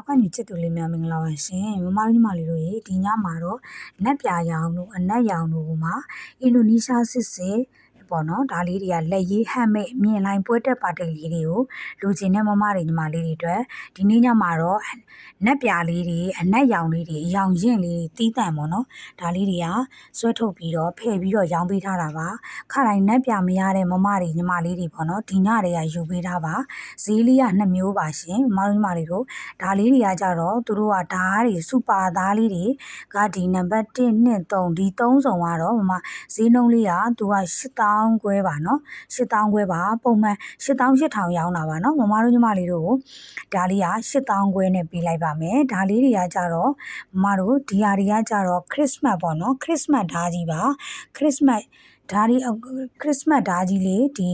နောက်ကညီချစ်သူလေးများမင်္ဂလာပါရှင်မမတို့ညီမလေးတို့ရေဒီညမှာတော့နက်ပြာရောင်တို့အနက်ရောင်တို့မှာအင်ဒိုနီးရှားစစ်စစ် ပေါ့နော်ဒါလေးတွေကလက်ရေးဟမ်းမိတ်မြင်လိုက်ပွဲတက်ပါတိတ်လေးတွေကိုလူချင်တဲ့မမတွေညီမလေးတွေအတွက်ဒီနေ့ညမှာတော့နက်ပြာလေးတွေအနက်ရောင်လေးတွေအယောင်ရင်လေးတီးတန့်ပေါ့နော်ဒါလေးတွေကဆွဲထုတ်ပြီးတော့ဖဲ့ပြီးတော့ရောင်းပေးထားတာပါခါတိုင်းနက်ပြာမရတဲ့မမတွေညီမလေးတွေပေါ့နော်ဒီညတွေကယူပေးထားပါဈေးလေးကနှစ်မျိုးပါရှင်မမတို့ညီမလေးတို့ဒါလေးတွေကကြတော့သူတို့ကဓာတ်တွေစူပါသားလေးတွေကဒီနံပါတ်1 2 3ဒီ3စုံကတော့မမဈေးနှုန်းလေးကသူက8000ခွဲပါနော်8000ခွဲပါပုံမှန်8000 8000ရောင်းတာပါနော်မမတို့ညီမလေးတို့ဒါလေးက8000ခွဲနဲ့ပေးလိုက်ပါမယ်ဒါလေးတွေကကြတော့မမတို့ဒီဟာတွေကကြတော့ခရစ်စမတ်ပေါ့နော်ခရစ်စမတ်ဓာတ်ကြီးပါခရစ်စမတ်ဓာတ်ကြီးခရစ်စမတ်ဓာတ်ကြီးလေးဒီ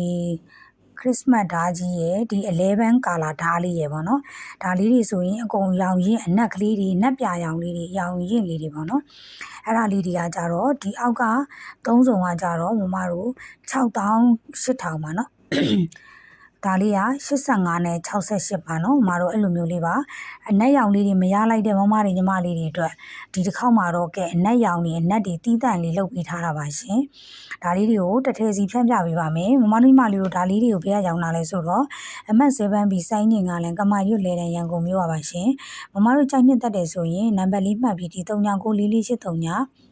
ခရစ်စမတ်ဓာတ်ကြီးရဲ့ဒီ11ကာလာဓာတ်လေးရဲ့ပေါ့နော်ဒါလေးတွေဆိုရင်အကုန်ရောင်ရင်အနက်ကလေးတွေနက်ပြရောင်လေးတွေရောင်ရင်လေးတွေပေါ့နော်အဲ့ဒါလေးတွေကကြတော့ဒီအောက်ကသုံးစုံကကြတော့မမတို့6000 8000ပါနော် ဒါလေးက85နဲ့68ပါနော်မမတို့အဲ့လိုမျိုးလေးပါအနက်ရောင်လေးတွေမရလိုက်တဲ့မမတွေညီမလေးတွေအတွက်ဒီတစ်ခေါက်မှာတော့ကဲအနက်ရောင်တွေအနက်တွေတီးတန့်လေးလုပ်ပေးထားတာပါရှင်ဒါလေးတွေကိုတစ်ထည်စီဖြန့်ပြပေးပါမယ်မမတို့ညီမလေးတို့ဒါလေးတွေကိုဘယ်ကရောင်းတာလဲဆိုတော့အမတ် 7B စိုင်းနေကလည်းကမာရွတ်လေတန်ရန်ကုန်မြို့ပါပါရှင်မမတို့ကြိုက်နှစ်သက်တယ်ဆိုရင်နံပါတ်လေးမှတ်ပြီးဒီ39944483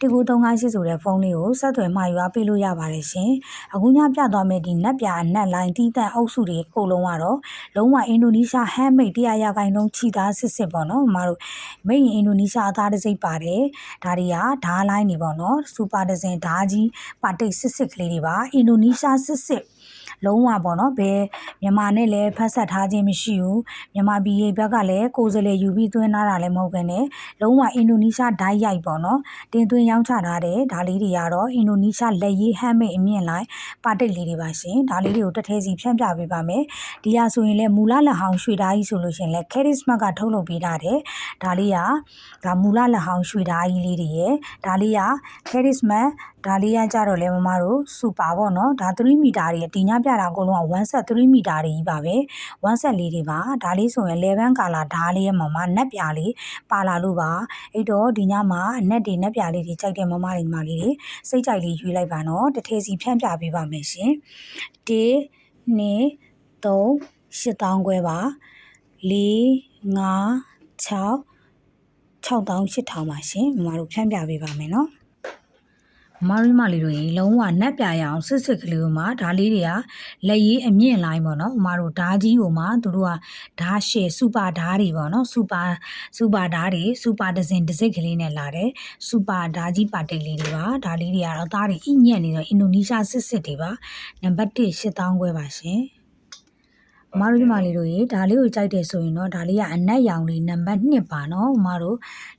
1938ဆိုတဲ့ဖုန်းလေးကိုဆက်သွယ်မှာယူအားပေးလို့ရပါတယ်ရှင်။အခုညပြသွားမယ့်ဒီနက်ပြအနက်လိုင်းတီးတန့်အုပ်စုတွေအကုန်လုံးကတော့လုံးဝအင်ဒိုနီးရှားဟမ်းမိတ်တရားရဂိုင်လုံးခြိသားစစ်စစ်ပေါ့နော်။မတို့မိတ်ရင်အင်ဒိုနီးရှားအသားတစိမ့်ပါတယ်။ဒါတွေကဓားလိုင်းတွေပေါ့နော်။စူပါဒဇင်ဓားကြီးပါတိတ်စစ်စစ်ကလေးတွေပါ။အင်ဒိုနီးရှားစစ်စစ် လုံးဝပေါ့နော်ဘယ်မြန်မာနဲ့လည်းဖတ်ဆက်ထားခြင်းမရှိဘူးမြန်မာပြည်ရဲ့ဘက်ကလည်းကိုယ်စလေယူပြီးသွင်းထားတာလည်းမဟုတ်ဘဲနဲ့လုံးဝအင်ဒိုနီးရှားဓာတ်ရိုက်ပေါ့နော်တင်သွင်းရောင်းချထားတဲ့ဒါလေးတွေကတော့အင်ဒိုနီးရှားလက်ရေးဟမ်းမိတ်အမြင့်လိုက်ပါတိတ်လေးတွေပါရှင်ဒါလေးတွေကိုတစ်ထဲစီဖြန့်ပြပေးပါမယ်ဒီဟာဆိုရင်လည်းမူလလက်ဟောင်းရွှေဓာကြီးဆိုလို့ရှင်လည်း charisma ကထုတ်လုပ်ပေးထားတယ်ဒါလေးကဒါမူလလက်ဟောင်းရွှေဓာကြီးလေးတွေရယ်ဒါလေးက charisma ဒါလေးကကြတော့လဲမမတို့စူပါပေါ့နော်ဒါ3မီတာတွေတင်ညပြတာအကုန်လုံးက1ဆက်3မီတာတွေကြီးပါပဲ1ဆက်လေးတွေပါဒါလေးဆိုရင်11ကာလာဓာလေးရဲ့မမနက်ပြလေးပါလာလို့ပါအဲ့တော့ဒီညမှာအနက်တွေနက်ပြလေးတွေကြိုက်တဲ့မမတွေညီမလေးတွေစိတ်ကြိုက်လေးရွေးလိုက်ပါနော်တစ်ထည်စီဖြန့်ပြပေးပါမယ်ရှင်1 2 3 8000ခွဲပါ4 5 6 6000 8000ပါရှင်မမတို့ဖြန့်ပြပေးပါမယ်နော် မရီမလေးတို့ရေလုံးဝနက်ပြရအောင်စစ်စစ်ကလေးကိုမှဓာလေးတွေကလက်ရေးအမြင့်လိုင်းပေါ့နော်မတို့ဓာကြီးကိုမှသူတို့ကဓာရှယ်စူပါဓာတွေပေါ့နော်စူပါစူပါဓာတွေစူပါဒဇင်ဒဇစ်ကလေးနဲ့လာတယ်စူပါဓာကြီးပါတိတ်လေးတွေပါဓာလေးတွေကတော့သားတွေအညံ့နေတော့အင်ဒိုနီးရှားစစ်စစ်တွေပါနံပါတ်1 8000ခွဲပါရှင် အမတို့ညီမလေးတို့ရေဒါလေးကိုကြိုက်တယ်ဆိုရင်တော့ဒါလေးကအနက်ရောင်လေးနံပါတ်2ပါနော်အမတို့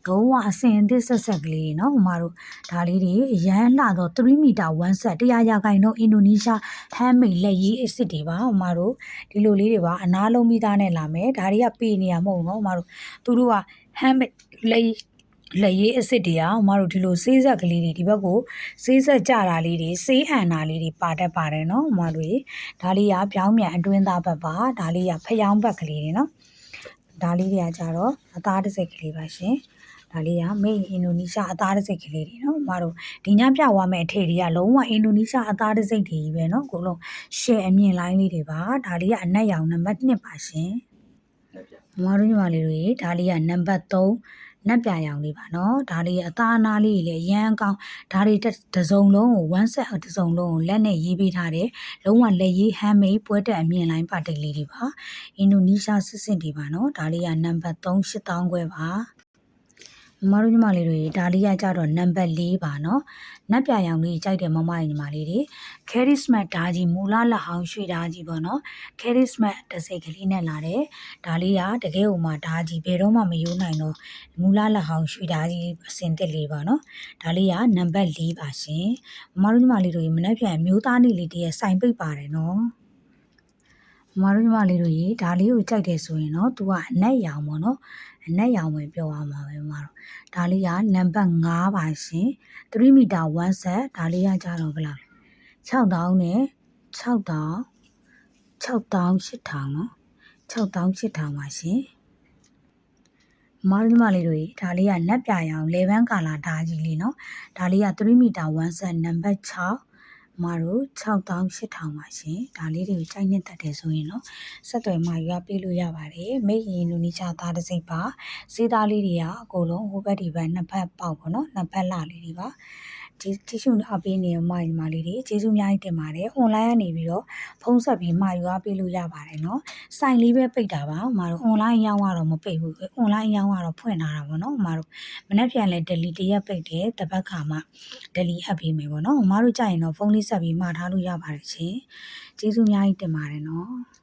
လုံးဝအစင်အသစ်ဆက်ဆက်ကလေးနော်အမတို့ဒါလေးတွေအရန်လှတော့3မီတာ1ဆက်100ရာခိုင်နှုန်းအင်ဒိုနီးရှားဟမ်းမိတ်လက်ရေးအစ်စ်တွေပါအမတို့ဒီလိုလေးတွေပါအနာလုံးမိသားနဲ့လာမယ်ဒါတွေကပေနေရမဟုတ်နော်အမတို့သူတို့ကဟမ်းမိတ်လက် လက်ရေးအစ်စ်တွေကမတို့ဒီလိုဆေးဆက်ကလေးတွေဒီဘက်ကိုဆေးဆက်ကြတာလေးတွေဆေးအန်တာလေးတွေပါတတ်ပါတယ်နော်မတို့ဒါလေးကပြောင်းမြန်အတွင်းသားဘက်ပါဒါလေးကဖျောင်းဘက်ကလေးတွေနော်ဒါလေးတွေကကြတော့အသားတစ်စိတ်ကလေးပါရှင်ဒါလေးကမိတ်အင်ဒိုနီးရှားအသားတစ်စိတ်ကလေးတွေနော်မတို့ဒီညပြသွားမယ့်အထည်တွေကလုံးဝအင်ဒိုနီးရှားအသားတစ်စိတ်တွေကြီးပဲနော်ကိုလုံးရှယ်အမြင့်လိုင်းလေးတွေပါဒါလေးကအနက်ရောင်နံပါတ်1ပါရှင်မတို့ညီမလေးတွေဒါလေးကနံပါတ်3 နက်ပြရောင်လေးပါနော်ဒါလေးအသားအနားလေးလည်းရမ်းကောင်းဒါတွေတစ်စုံလုံးကို one set တစ်စုံလုံးကိုလက်နဲ့ရေးပေးထားတယ်လုံးဝလက်ရေး handmade ပွဲတက်အမြင့်လိုင်းပါတိတ်လေးတွေပါအင်ဒိုနီးရှားစစ်စစ်တွေပါနော်ဒါလေးကနံပါတ်3 8000ခွဲပါ မမတို့ညီမလေးတွေဒါလေးကကြတော့နံပါတ်4ပါနော်နက်ပြရောင်လေးကြိုက်တဲ့မမညီမလေးတွေ charismat ဓာကြီးမူလလက်ဟောင်းရွှေဓာကြီးပေါ့နော် charismat တစ်စိတ်ကလေးနဲ့လာတယ်ဒါလေးကတကယ်ဟိုမှာဓာကြီးဘယ်တော့မှမယိုးနိုင်တော့မူလလက်ဟောင်းရွှေဓာကြီးအစင်တက်လေးပါနော်ဒါလေးကနံပါတ်4ပါရှင်မမတို့ညီမလေးတွေမနှက်ပြန်မျိုးသားနေလေးတည်းရဲ့စိုင်ပိတ်ပါတယ်နော်မမတို့ညီမလေးတို့ရေဒါလေးကိုကြိုက်တယ်ဆိုရင်တော့ तू ကအနက်ရောင်ပေါ့နော် အနက်ရောင်ပဲပြောရမှာပဲမတို့ဒါလေးကနံပါတ်5ပါရှင်3မီတာ1ဆက်ဒါလေးကကြတော့ဘယ်လောက်လဲ6000နဲ့6000 6000 8000နော်6000 8000ပါရှင်မားတို့မလေးတို့ဒါလေးကနက်ပြရအောင်လေဘန်းကာလာဓာကြီးလေးနော်ဒါလေးက3မီတာ1ဆက်နံပါတ်6 မတို့6000 8000ပါရှင်ဒါလေးတွေကိုကြိုက်နှစ်သက်တယ်ဆိုရင်နော်ဆက်သွယ်မှာရွာပေးလို့ရပါတယ်မိတ်ရင်လူနီချသားတစ်စိပ်ပါစေးသားလေးတွေကအကုန်လုံးဟိုဘက်ဒီဘက်နှစ်ဖက်ပေါက်ပေါ့နော်နှစ်ဖက်လှလေးတွေပါဒီ တီရှူအပေးနေမိုင်မာလေးတွေကျေးဇူးအများကြီးတင်ပါတယ်။ online ကနေပြီးတော့ဖုန်းဆက်ပြီးမှာယူအားပေးလို့ရပါတယ်နော်။စိုင်လေးပဲပိတ်တာပါ။မတို့ online ရောင်းကတော့မပိတ်ဘူး။ online ရောင်းကတော့ဖွင့်ထားတာပေါ့နော်။မတို့မနေ့ပြန်လဲ delete တရက်ပိတ်တယ်။တပတ်ခါမှ delete အပ်ပေးမယ်ပေါ့နော်။မတို့ကြရင်တော့ဖုန်းလေးဆက်ပြီးမှာထားလို့ရပါတယ်ရှင်။ကျေးဇူးအများကြီးတင်ပါတယ်နော်။